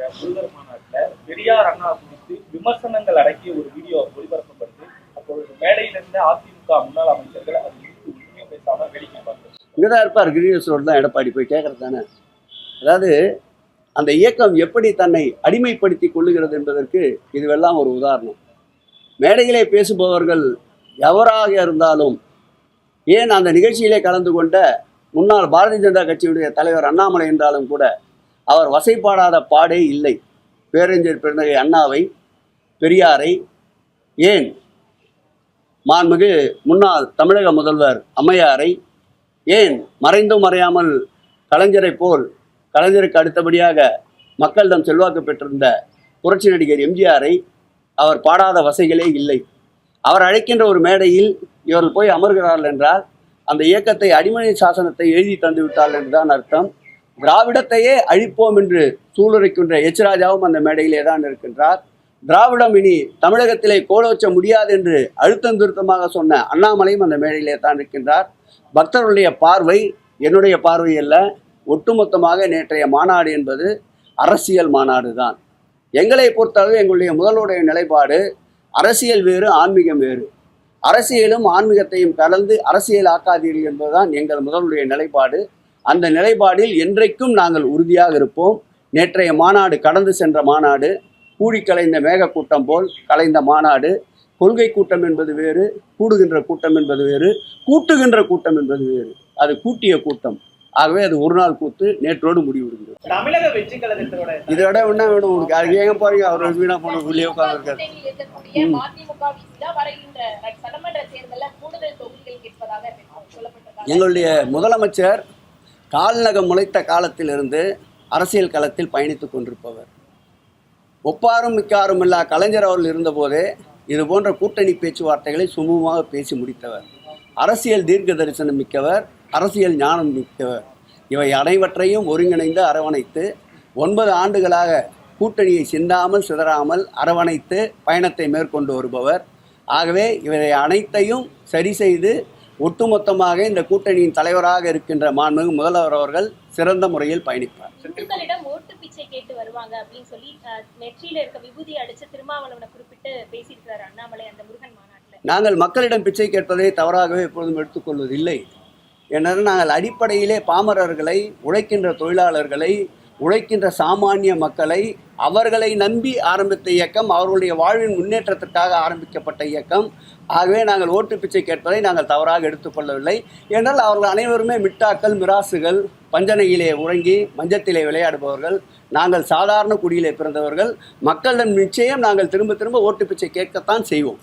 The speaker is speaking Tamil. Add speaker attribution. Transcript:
Speaker 1: நடைபெற்ற முருகர் மாநாட்டுல பெரியார் அண்ணா குறித்து விமர்சனங்கள் அடக்கிய ஒரு வீடியோ ஒளிபரப்பப்படுது. அப்பொழுது மேடையில் இருந்த அதிமுக முன்னாள் அமைச்சர்கள் அது குறித்து உண்மையை பேசாம வேடிக்கை பார்த்தது
Speaker 2: இங்கே தான் இருப்பார் கிரீனியஸ் ரோடு தான் எடப்பாடி போய் கேட்கறது தானே? அதாவது அந்த இயக்கம் எப்படி தன்னை அடிமைப்படுத்தி கொள்ளுகிறது என்பதற்கு இதுவெல்லாம் ஒரு உதாரணம். மேடையிலே பேசுபவர்கள் எவராக இருந்தாலும் ஏன் அந்த நிகழ்ச்சியிலே கலந்து கொண்ட முன்னாள் பாரதிய ஜனதா கட்சியுடைய தலைவர் அண்ணாமலை என்றாலும் கூட அவர் வசைப்பாடாத பாடே இல்லை. பேரறிஞர் பிறந்தகை அண்ணாவை பெரியாரை ஏன்? மாண்புமிகு முன்னாள் தமிழக முதல்வர் அம்மையாரை ஏன்? மறைந்தும் மறையாமல் கலைஞரைப் போல் கலைஞருக்கு அடுத்தபடியாக மக்களிடம் செல்வாக்கு பெற்றிருந்த புரட்சி நடிகர் எம்ஜிஆரை அவர் பாடாத வசைகளே இல்லை. அவர் அழைக்கின்ற ஒரு மேடையில் இவர்கள் போய் அமர்கிறார்கள் என்றால் அந்த இயக்கத்தை அடிமனை சாசனத்தை எழுதி தந்து விட்டார்கள் என்றுதான் அர்த்தம். திராவிடத்தையே அழிப்போம் என்று சூளுரைக்கின்ற எச்ராஜாவும் அந்த மேடையிலே தான் இருக்கின்றார் திராவிடம் இனி தமிழகத்திலே கோலோச்ச முடியாது என்று அழுத்தம் திருத்தமாக சொன்ன அண்ணாமலையும் அந்த மேடையிலே தான் இருக்கின்றார் பக்தர்களுடைய பார்வை என்னுடைய பார்வை அல்ல ஒட்டுமொத்தமாக நேற்றைய மாநாடு என்பது அரசியல் மாநாடு தான். எங்களை பொறுத்தளவு எங்களுடைய முதல்வருடைய நிலைப்பாடு அரசியல் வேறு ஆன்மீகம் வேறு. அரசியலும் ஆன்மீகத்தையும் கலந்து அரசியல் ஆக்காதீர்கள் என்பதுதான் எங்கள் முதல்வருடைய நிலைப்பாடு. அந்த நிலைப்பாடில் என்றைக்கும் நாங்கள் உறுதியாக இருப்போம். நேற்றைய மாநாடு கடந்து சென்ற மாநாடு கூடி கலைந்த மேகக்கூட்டம் போல் கலைந்த மாநாடு கொள்கை கூட்டம் என்பது வேறு கூடுகின்ற கூட்டம் என்பது வேறு கூட்டுகின்ற கூட்டம் என்பது வேறு. அது கூட்டிய கூட்டம். ஆகவே அது ஒரு நாள் கூத்து நேற்றோடு முடிவுறுகிறது.
Speaker 1: தமிழக வெற்றி கழகத்தோட
Speaker 2: இதை விட என்ன வேணும்? உங்களுக்கு அது ஏங்க போறீங்க அவர் வீணா போன உள்ளே உட்காந்துருக்காரு எங்களுடைய முதலமைச்சர் கால்நகம் முளைத்த காலத்திலிருந்து அரசியல் களத்தில் பயணித்து கொண்டிருப்பவர். ஒப்பாரும் மிக்காரும் இல்லா கலைஞர் அவர்கள் இருந்தபோதே இது போன்ற கூட்டணி பேச்சுவார்த்தைகளை சுமூகமாக பேசி முடித்தவர். அரசியல் தீர்க்க தரிசனம் மிக்கவர் அரசியல் ஞானம் மிக்கவர். இவை அனைவற்றையும் ஒருங்கிணைந்து அரவணைத்து ஒன்பது ஆண்டுகளாக கூட்டணியை சிந்தாமல் சிதறாமல் அரவணைத்து பயணத்தை மேற்கொண்டு வருபவர். ஆகவே இவை அனைத்தையும் சரி செய்து ஒட்டுமொத்தமாக இந்த கூட்டணியின் தலைவராக இருக்கின்ற மாண்புமிகு முதல்வர் அவர்கள் சிறந்த முறையில் பயணிப்பார்.
Speaker 3: இந்துக்களிடம் ஓட்டு பிச்சை கேட்டு வருவாங்க அப்படின்னு சொல்லி நெற்றியில இருக்க விபூதி அடிச்சு திருமாவளவனை குறிப்பிட்டு பேசியிருக்கிறார் அண்ணாமலை அந்த முருகன் மாநாட்டுல.
Speaker 2: நாங்கள் மக்களிடம் பிச்சை கேட்பதை தவறாகவே எப்பொழுதும் எடுத்துக்கொள்வதில்லை. ஏனென்றால் நாங்கள் அடிப்படையிலே பாமரர்களை உழைக்கின்ற தொழிலாளர்களை உழைக்கின்ற சாமானிய மக்களை அவர்களை நம்பி ஆரம்பித்த இயக்கம் அவர்களுடைய வாழ்வின் முன்னேற்றத்திற்காக ஆரம்பிக்கப்பட்ட இயக்கம். ஆகவே நாங்கள் ஓட்டு பிச்சை கேட்பதை நாங்கள் தவறாக எடுத்துக்கொள்ளவில்லை. என்றால் அவர்கள் அனைவருமே மிட்டாக்கள் மிராசுகள் பஞ்சனையிலே உறங்கி மஞ்சத்திலே விளையாடுபவர்கள். நாங்கள் சாதாரண குடியிலே பிறந்தவர்கள். மக்களிடம் நிச்சயம் நாங்கள் திரும்ப திரும்ப ஓட்டு பிச்சை கேட்கத்தான் செய்வோம்.